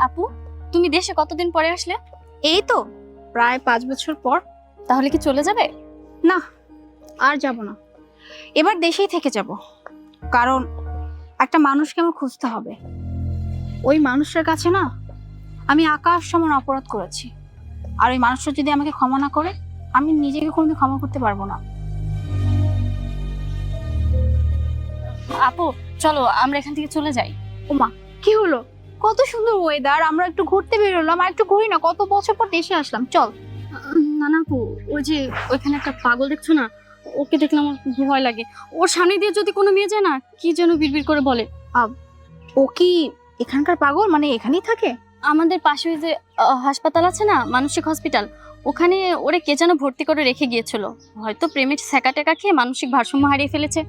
আপু তুমি দেশে কতদিন পরে আসলে? এই তো প্রায় পাঁচ বছর পর। তাহলে কি চলে যাবে? না আর যাব না। এবার দেশেই থেকে যাব। কারণ একটা মানুষকে আমার খুঁজতে হবে। ওই মানুষটার কাছে না আমি আকাশ সমান অপরাধ করেছি। আর ওই মানুষটা যদি আমাকে ক্ষমা না করে আমি নিজেকে কোনোদিন ক্ষমা করতে পারব না। আপু চলো আমরা এখান থেকে চলে যাই। ওমা কি হলো? কত সুন্দর ওয়েদার আমরা একটু ঘুরতে বেরোলাম আর একটু ঘুরি না কত বছর পর দেশে আসলাম চল। না না আপু ওই যে ওইখানে একটা পাগল দেখছ না? ওকে দেখলে আমার খুব ভয় লাগে। ওর সামনে দিয়ে যদি কোনো মেয়ে যায় না কি যেন বিড়বিড় করে বলে। ও কি এখানকার পাগল? মানে এখানেই থাকে? আমাদের পাশে যে হাসপাতাল আছে না মানসিক হসপিটাল ওখানে ওরে কে যেন ভর্তি করে রেখে গিয়েছিল। হয়তো প্রেমের সেকা টেকা খেয়ে মানসিক ভারসাম্য হারিয়ে ফেলেছে।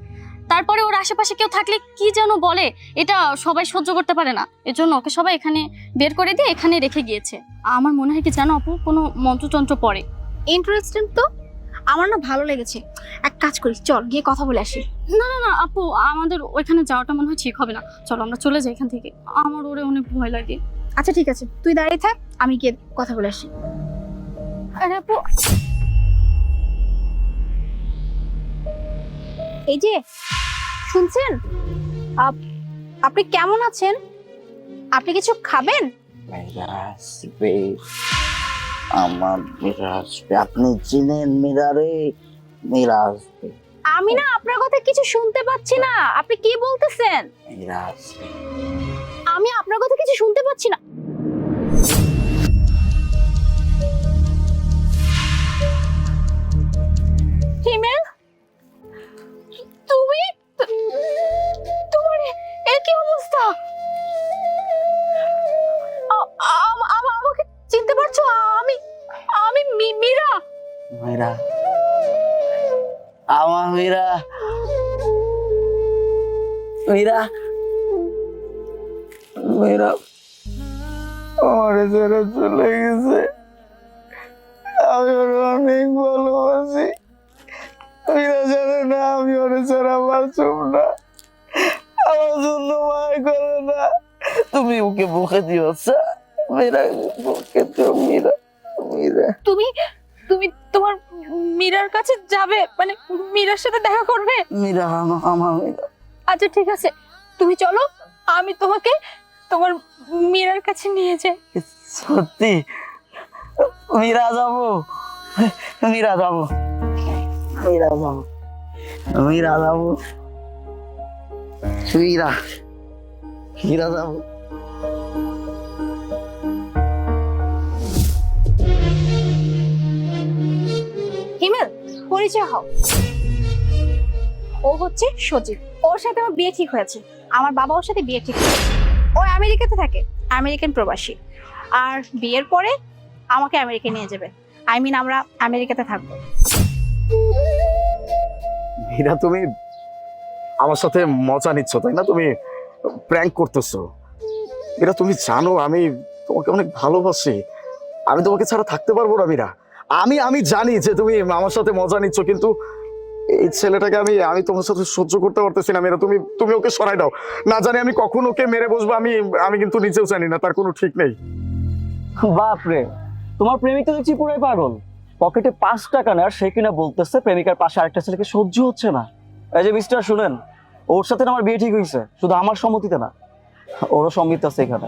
তারপরে ওর আশেপাশে কেউ থাকলে কি যেন বলে এটা সবাই সহ্য করতে পারে না। এজন্য ওকে সবাই এখানে বের করে দিয়ে এখানে রেখে গিয়েছে। আমার মনে হয় কি জানো আপু কোনো মন্ত্রতন্ত্র পড়ে। ইন্টারেস্টিং তো? আমার না ভালো লেগেছে। এক কাজ করি চল গিয়ে কথা বলে আসি। না না না আপু আমাদের ওইখানে যাওয়াটা মনে হয় ঠিক হবে না। চলো আমরা চলে যাই এখান থেকে। আমার ওরে অনেক ভয় লাগে। আচ্ছা ঠিক আছে তুই দাঁড়িয়ে থাক আমি গিয়ে কথা বলে আসি। আরে আপু। এই যে শুনছেন? আপ- আপনি কেমন আছেন? আপনি কিছু খাবেন? আমার মেয়েরা আসবে আপনি চিনেন মীরারে? মীরা আসবে আমি না আপনার কথা কিছু শুনতে পাচ্ছি না। আপনি কি বলতেছেন? মীরা আসবে আমি আপনার কথা কিছু শুনতে পাচ্ছি না। হিমেল? কি অবস্থা? আমাকে চিনতে পারছ? আমি আমি মীরা। মীরা। আমার মীরা। মীরা। মীরা আমার ছেড়ে চলে গেছে। আমি ওর অনেক ভালোবাসি। মীরা জানে না আমি ওর ছাড়া বাঁচব না। জন্য মায় করে না। তুমি ওকে বুকে দিও আচ্ছা? মীরা বুকে দিও মীরা মীরা। তুমি তুমি তোমার মীরার কাছে যাবে? মানে মীরার সাথে দেখা করবে? মীরা আমার মীরা। আচ্ছা ঠিক আছে। তুমি চলো আমি তোমাকে তোমার মীরার কাছে নিয়ে যাই। সত্যি? মীরা যাব। মীরা যাব। মীরা যাব। মীরা যাব। মীরা মীরা যাব হিমেল পরিচয় হও। ও হচ্ছে সজীব। ওর সাথে আমার বিয়ে ঠিক হয়েছে। আমার বাবা ওর সাথে বিয়ে ঠিক হয়েছে। ও আমেরিকাতে থাকে আমেরিকান প্রবাসী। আর বিয়ের পরে আমাকে আমেরিকা নিয়ে যাবে। আই মিন আমরা আমেরিকাতে থাকব। মীরা তুমি আমার সাথে মজা নিচ্ছ, তাই না? তুমি প্র্যাঙ্ক করতেছো। মীরা, তুমি জানো আমি তোমাকে অনেক ভালোবাসি। আমি তোমাকে ছাড়া থাকতে পারব না, মীরা। আমি আমি জানি যে তুমি আমার সাথে মজা নিচ্ছ, কিন্তু এই ছেলেটাকে আমি আমি তোমার সাথে সহ্য করতে পারতেছি না, মীরা। তুমি তুমি ওকে সরাই দাও। না জানি আমি কখন ওকে মেরে বসবো, আমি আমি কিন্তু নিজেও জানি না, তার কোনো ঠিক নেই। বাপরে, তোমার প্রেমিক তো দেখছি পুরাই পাগল। পকেটে পাঁচ টাকা আর সে কিনা বলতেছে, প্রেমিকার পাশে আরেকটা ছেলেকে সহ্য হচ্ছে না। এই যে মিস্টার শুনেন ওর সাথে না আমার বিয়ে ঠিক হয়েছে শুধু আমার সম্মতিতে না ওরও সংগীত আছে এখানে।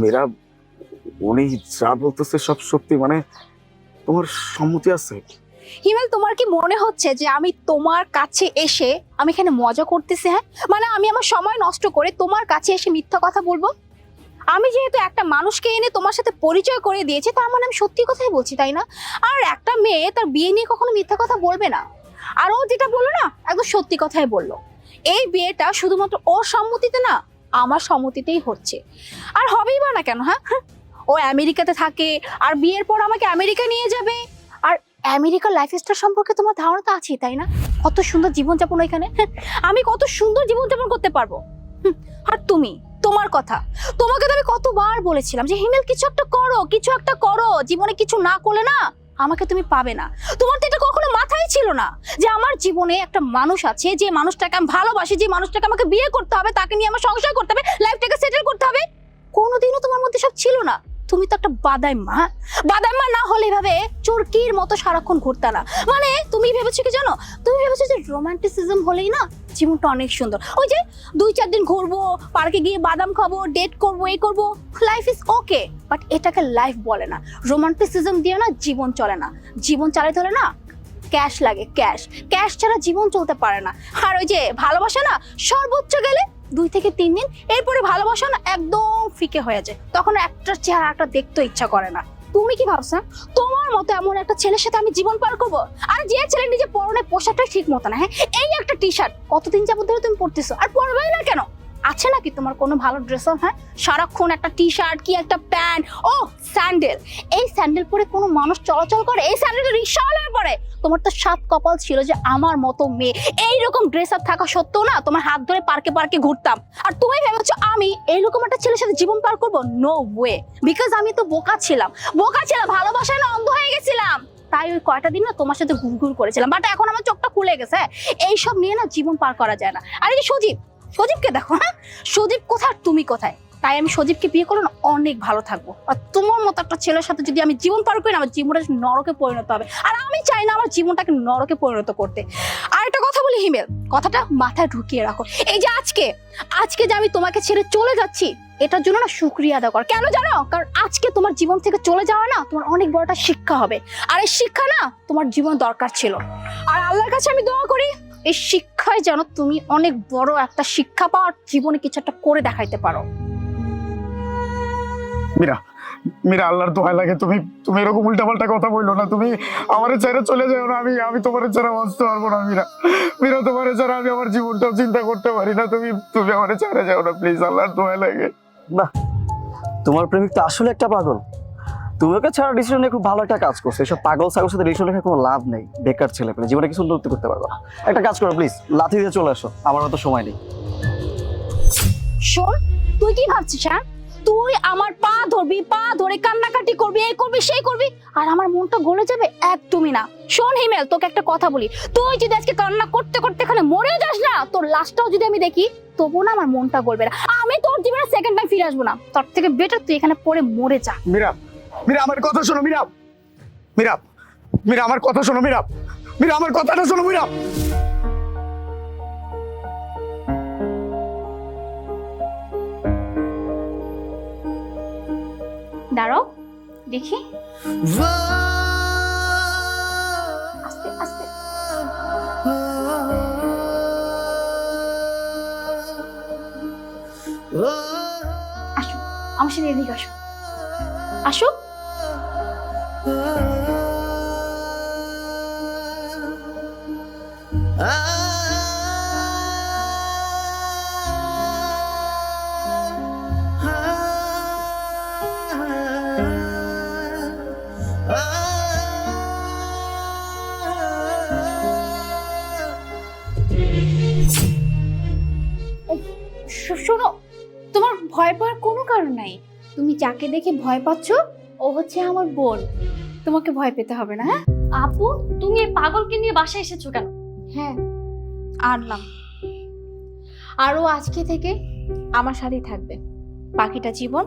মীরা উনি যা বলতেছে সব সত্যি মানে তোমার সম্মতি আছে? হিমেল তোমার কি মনে হচ্ছে যে আমি তোমার কাছে এসে আমি এখানে মজা করতেছি হ্যাঁ? মানে আমি আমার সময় নষ্ট করে তোমার কাছে এসে মিথ্যা কথা বলব? আমি যেহেতু একটা মানুষকে এনে তোমার সাথে পরিচয় করে দিয়েছি তার মানে আমি সত্যি কথাই বলছি তাই না? আর একটা মেয়ে তার বিয়ে নিয়ে কখনো মিথ্যা কথা বলবে না। আর ও যেটা বলল না একদম সত্যি কথাই বলল। এই বিয়েটা শুধুমাত্র ওর সম্মতিতে না আমার সম্মতিতেই হচ্ছে। আর হবেই বা না কেন হ্যাঁ? ও আমেরিকাতে থাকে আর বিয়ের পর আমাকে আমেরিকা নিয়ে যাবে। আর আমেরিকার লাইফস্টাইল সম্পর্কে তোমার ধারণা তো আছেই তাই না? কত সুন্দর জীবনযাপন ওইখানে হ্যাঁ, আমি কত সুন্দর জীবনযাপন করতে পারব? আর তুমি? তোমার কথা। তোমাকে তো আমি কতবার বলেছিলাম যে, হিমেল, কিছু একটা করো, কিছু একটা করো। জীবনে কিছু না করলে না আমাকে তুমি পাবে না। তোমার তো এটা কখনো মাথায় ছিল না যে, আমার জীবনে একটা মানুষ আছে যে মানুষটাকে আমি ভালোবাসি, যে মানুষটাকে আমাকে বিয়ে করতে হবে, তাকে নিয়ে আমার সংসার করতে হবে, লাইফটাকে সেটেল করতে হবে। কোনোদিনও তোমার মধ্যে সব ছিল না। তুমি তো একটা বাদাই মা? বাদাই মা না হলে এভাবে চোরকির মতো সারাক্ষণ ঘুরতে না। মানে তুমি ভেবেছো কি জানো? তুমি ভেবেছো যে রোমান্টিসিজম হলেই না জীবনটা অনেক সুন্দর। ওই যে দুই চার দিন ঘুরবো পার্কে গিয়ে বাদাম খাব ডেট করব এই করব লাইফ ইজ ওকে বাট এটাকে লাইফ বলে না। রোমান্টিসিজম দিয়ে না জীবন চলে না। জীবন চালাতে হলে না ক্যাশ লাগে ক্যাশ ক্যাশ ছাড়া জীবন চলতে পারে না। আর ওই যে ভালোবাসা না, সর্বোচ্চ গেলে দুই থেকে তিন দিন, এরপরে ভালোবাসা না একদম ফিকে হয়ে যায়। তখন একটা চেহারা একটা দেখতে ইচ্ছা করে না। তুমি কি ভাবছ? তোমার মতো এমন একটা ছেলের সাথে আমি জীবন পার করব? আর যে ছেলে নিজে পরনে পোশাকটা ঠিক মতো না হ্যাঁ? এই একটা টি শার্ট কতদিন যাবত ধরে তুমি পড়তেছো আর পরবেই না কেন? আছে নাকি তোমার কোনো ভালো ড্রেস আপ হ্যাঁ? সারাক্ষণ একটা টি শার্ট কি একটা প্যান্ট ও স্যান্ডেল এই স্যান্ডেল পরে কোনো মানুষ চলাচল করে? এই স্যান্ডেল স্যান্ডেলটা রিক্সাওয়ালার পরে তোমার তো সাত কপাল ছিল যে আমার মতো মেয়ে। এইরকম ড্রেস আপ থাকা সত্ত্বেও না তোমার হাত ধরে পার্কে পার্কে ঘুরতাম। আর তুমি ভেবেছো আমি এইরকম একটা ছেলের সাথে জীবন পার করব? নো ওয়ে বিকজ আমি তো বোকা ছিলাম। বোকা ছিলাম, ভালোবাসায় না অন্ধ হয়ে গেছিলাম। তাই ওই কয়টা দিন না তোমার সাথে ঘুর ঘুর করেছিলাম। বাট এখন আমার চোখটা খুলে গেছে এইসব নিয়ে না জীবন পার করা যায় না। আর এই সজীবকে দেখো হ্যাঁ? সজীব কোথায় তুমি কোথায়? তাই আমি সজীবকে বিয়ে করলে না অনেক ভালো থাকব। আর তোমার মতো একটা ছেলের সাথে যদি আমি জীবন পার করি না, আমার জীবনটা নরকে পরিণত হবে। আর আমি চাই না আমার জীবনটাকে নরকে পরিণত করতে। আর একটা কথা বলি, হিমেল, কথাটা মাথায় ঢুকিয়ে রাখো। এই যে আজকে আজকে যে আমি তোমাকে ছেড়ে চলে যাচ্ছি, এটার জন্য না শুক্রিয়া আদা কর। কেন জানো? কারণ আজকে তোমার জীবন থেকে চলে যাওয়া না তোমার অনেক বড় একটা শিক্ষা হবে। আর এই শিক্ষা না তোমার জীবন দরকার ছিল। আর আল্লাহর কাছে আমি দোয়া করি এই শিক্ষায় যেন তুমি অনেক বড় একটা শিক্ষা পাও আর জীবনে কিছু একটা করে দেখাইতে পারো। মীরা মীরা আল্লাহর দোহাই লাগে তুমি তুমি এরকম উল্টাপাল্টা কথা বলল না। তুমি আমার ছেড়ে চলে যাও না আমি আমি তোমার ছাড়া বাঁচতে পারব না মীরা। মীরা তোমার ছাড়া আমি আমার জীবনটাও চিন্তা করতে পারি না। তুমি তুমি আমার ছেড়ে যাও না প্লিজ আল্লাহর দোহাই লাগে। তোমার প্রেমিক তো আসলে একটা পাগল। তুমি ওকে ছাড়া ডিসিশন নিয়ে খুব ভালো একটা কাজ করছে। এসব পাগল ছাগল সাথে রিলেশন রেখে কোনো লাভ নেই বেকার ছেলে পেলে। জীবনে কিছু উন্নতি করতে পারবে একটা কাজ করো প্লিজ লাথি দিয়ে চলে আসো। আমার মতো সময় নেই। শোন তুই কি ভাবছিস হ্যাঁ? তুই আমার পা ধরবি পা ধরে কান্নাকাটি করবি এই করবি সেই করবি আর আমার মনটা গলে যাবে একদমই না। শোন হিমেল তোকে একটা কথা বলি। তুই যদি আজকে কান্না করতে করতে এখানে মরেও যাস না তোর লাশটাও যদি আমি দেখি তবু না আমার মনটা গলবে না। আমি তোর জীবনে সেকেন্ড টাইম ফিরে আসব না। তার থেকে বেটার তুই এখানে পড়ে মরে যা। মীরা মীরা, আমার কথা শোনো মীরা। মীরা মীরা, আমার কথা শোনো মীরা। মীরা, আমার কথাটা শোনো মীরা। দাঁড়াও, দেখি। আস্তে আস্তে। আসো, আমার সাথে এদিকে আসো। আসো। শোনো তোমার ভয় পাওয়ার কোনো কারণ নাই। তুমি যাকে দেখে ভয় পাচ্ছ ও হচ্ছে আমার বোন। তোমাকে ভয় পেতে হবে না হ্যাঁ? আপু তুমি এই পাগলকে নিয়ে বাসায় এসেছ কেন? হ্যাঁ আনলাম। আর ও আজকে থেকে আমার সাথেই থাকবে। বাকিটা জীবন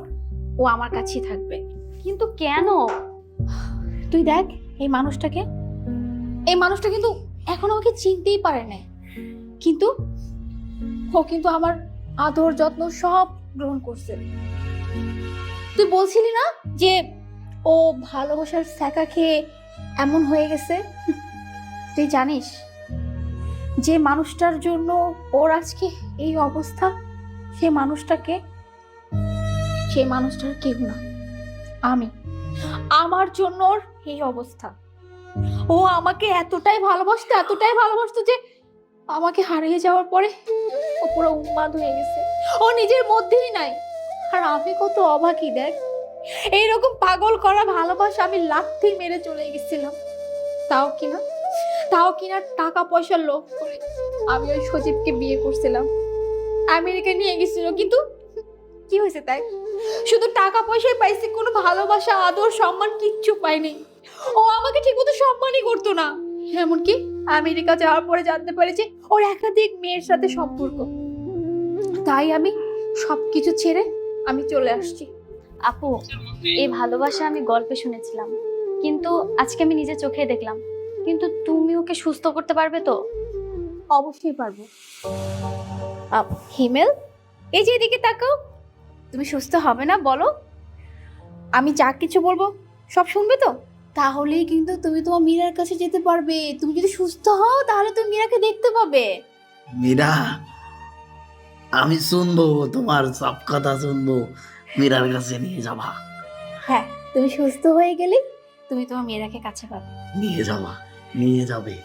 ও আমার কাছেই থাকবে। কিন্তু কেন? তুই দেখ এই মানুষটাকে এই মানুষটা কিন্তু এখনও ওকে চিনতেই পারে না কিন্তু ও কিন্তু আমার আদর যত্ন সব গ্রহণ করছে। তুই বলছিলি না যে ও ভালোবাসার স্যাকা খেয়ে এমন হয়ে গেছে? তুই জানিস যে মানুষটার জন্য ওর আজকে এই অবস্থা, সে মানুষটাকে, সে মানুষটার কেউ না। আমি, আমার জন্য ওর এই অবস্থা। ও আমাকে এতটাই ভালোবাসতো এতটাই ভালোবাসতো যে আমাকে হারিয়ে যাওয়ার পরে ও পুরো উন্মাদ হয়ে গেছে। ও নিজের মধ্যেই নাই। আর আমি কত অবাকই, দেখ। এইরকম পাগল করা ভালোবাসা আমি লাথি মেরে চলে গেছিলাম। তাও কিনা? তাও কিনা টাকা পয়সার লোভ করে আমি ওই সজীবকে বিয়ে করছিলাম। আমেরিকা নিয়ে গেছিল, কিন্তু কি হয়েছে, তাই? শুধু টাকা পয়সাই পাইছি, কোনো ভালোবাসা, আদর, সম্মান কিচ্ছু পাইনি। ও আমাকে ঠিকমতো সম্মানই করতো না। এমনকি আমেরিকা যাওয়ার পরে জানতে পেরেছি, ওর একাধিক মেয়ের সাথে সম্পর্ক। তাই আমি সবকিছু ছেড়ে আমি চলে আসছি। আপু এই ভালোবাসা আমি গল্পে শুনেছিলাম। কিন্তু আজকে আমি নিজে চোখে দেখলাম। কিন্তু তুমি ওকে সুস্থ করতে পারবে তো? অবশ্যই পারব। আপ, হিমেল এই যে এদিকে তাকাও। তুমি সুস্থ হবে না বলো। আমি যা কিছু বলব সব শুনবে তো? তাহলেই কিন্তু তুমি তোমার মীরার কাছে যেতে পারবে। তুমি যদি সুস্থ হও তাহলে তুমি মীরাকে দেখতে পাবে। মীরা আমি শুনব তোমার সব কথা শুনব। মীরার কাছে নিয়ে যাবা। হ্যাঁ তুমি সুস্থ হয়ে গেলে তুমি তোমার মেয়েরাকে কাছে পাবে। নিয়ে যাবা নিয়ে যাবে।